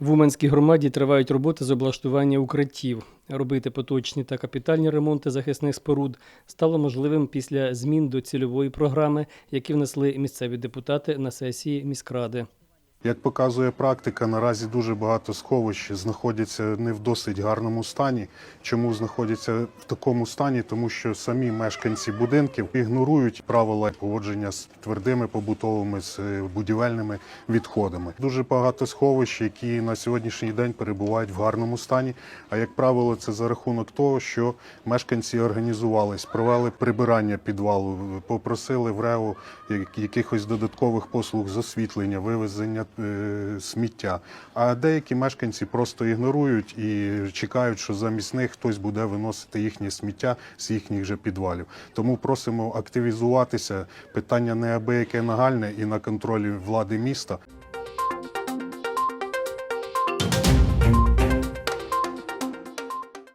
В Уманській громаді тривають роботи з облаштування укриттів. Робити поточні та капітальні ремонти захисних споруд стало можливим після змін до цільової програми, які внесли місцеві депутати на сесії міськради. Як показує практика, наразі дуже багато сховищ знаходяться не в досить гарному стані. Чому знаходяться в такому стані? Тому що самі мешканці будинків ігнорують правила поводження з твердими побутовими з е, будівельними відходами. Дуже багато сховищ, які на сьогоднішній день перебувають в гарному стані. А як правило, це за рахунок того, що мешканці організувались, провели прибирання підвалу, попросили в РЕО якихось додаткових послуг з освітлення, вивезення сміття. А деякі мешканці просто ігнорують і чекають, що замість них хтось буде виносити їхнє сміття з їхніх же підвалів. Тому просимо активізуватися. Питання неабияке нагальне і на контролі влади міста.